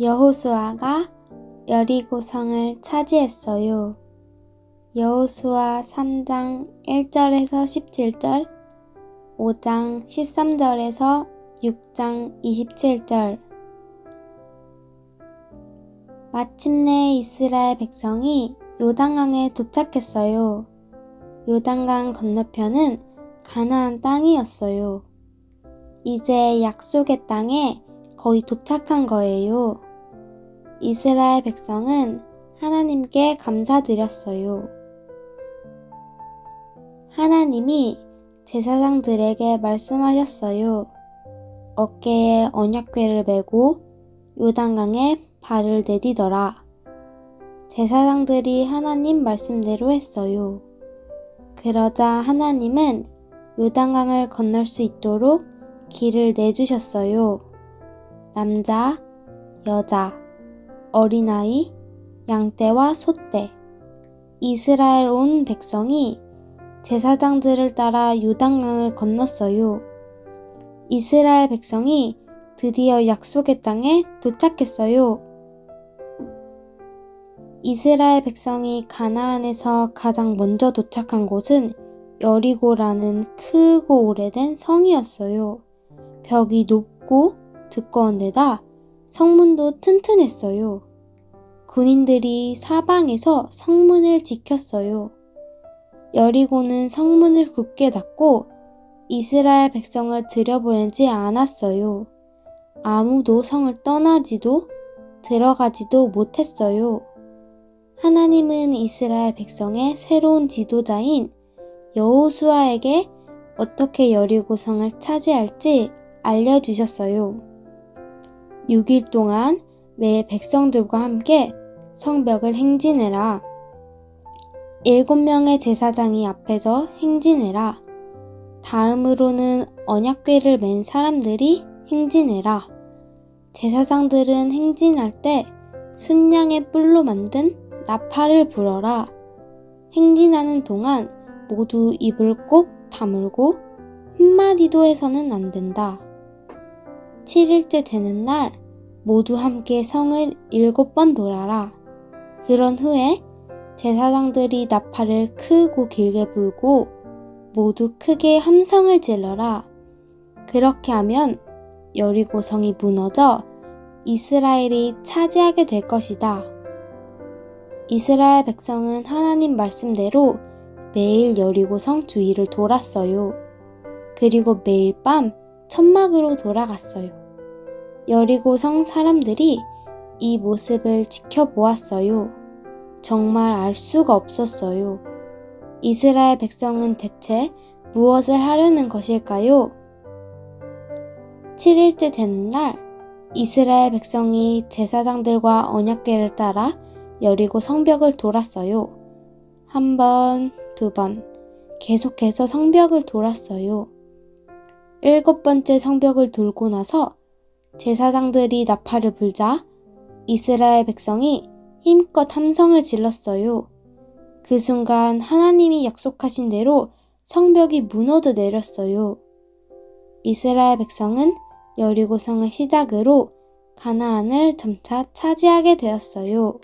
여호수아가 여리고성을 차지했어요. 여호수아 3장 1절에서 17절, 5장 13절에서 6장 27절. 마침내 이스라엘 백성이 요단강에 도착했어요. 요단강 건너편은 가나안 땅이었어요. 이제 약속의 땅에 거의 도착한 거예요. 이스라엘 백성은 하나님께 감사드렸어요. 하나님이 제사장들에게 말씀하셨어요. 어깨에 언약궤를 메고 요단강에 발을 내디더라. 제사장들이 하나님 말씀대로 했어요. 그러자 하나님은 요단강을 건널 수 있도록 길을 내주셨어요. 남자, 여자, 어린아이, 양떼와 소떼, 이스라엘 온 백성이 제사장들을 따라 요단강을 건넜어요. 이스라엘 백성이 드디어 약속의 땅에 도착했어요. 이스라엘 백성이 가나안에서 가장 먼저 도착한 곳은 여리고라는 크고 오래된 성이었어요. 벽이 높고 두꺼운 데다 성문도 튼튼했어요. 군인들이 사방에서 성문을 지켰어요. 여리고는 성문을 굳게 닫고 이스라엘 백성을 들여보내지 않았어요. 아무도 성을 떠나지도 들어가지도 못했어요. 하나님은 이스라엘 백성의 새로운 지도자인 여호수아에게 어떻게 여리고성을 차지할지 알려주셨어요. 6일 동안 매일 백성들과 함께 성벽을 행진해라. 일곱 명의 제사장이 앞에서 행진해라. 다음으로는 언약궤를 맨 사람들이 행진해라. 제사장들은 행진할 때 순양의 뿔로 만든 나팔을 불어라. 행진하는 동안 모두 입을 꼭 다물고 한마디도 해서는 안 된다. 7일째 되는 날 모두 함께 성을 일곱 번 돌아라. 그런 후에 제사장들이 나팔을 크고 길게 불고 모두 크게 함성을 질러라. 그렇게 하면 여리고 성이 무너져 이스라엘이 차지하게 될 것이다. 이스라엘 백성은 하나님 말씀대로 매일 여리고 성 주위를 돌았어요. 그리고 매일 밤 천막으로 돌아갔어요. 여리고성 사람들이 이 모습을 지켜보았어요. 정말 알 수가 없었어요. 이스라엘 백성은 대체 무엇을 하려는 것일까요? 7일째 되는 날, 이스라엘 백성이 제사장들과 언약궤를 따라 여리고 성벽을 돌았어요. 한 번, 두 번, 계속해서 성벽을 돌았어요. 일곱 번째 성벽을 돌고 나서 제사장들이 나팔을 불자 이스라엘 백성이 힘껏 함성을 질렀어요. 그 순간 하나님이 약속하신 대로 성벽이 무너져 내렸어요. 이스라엘 백성은 여리고성을 시작으로 가나안을 점차 차지하게 되었어요.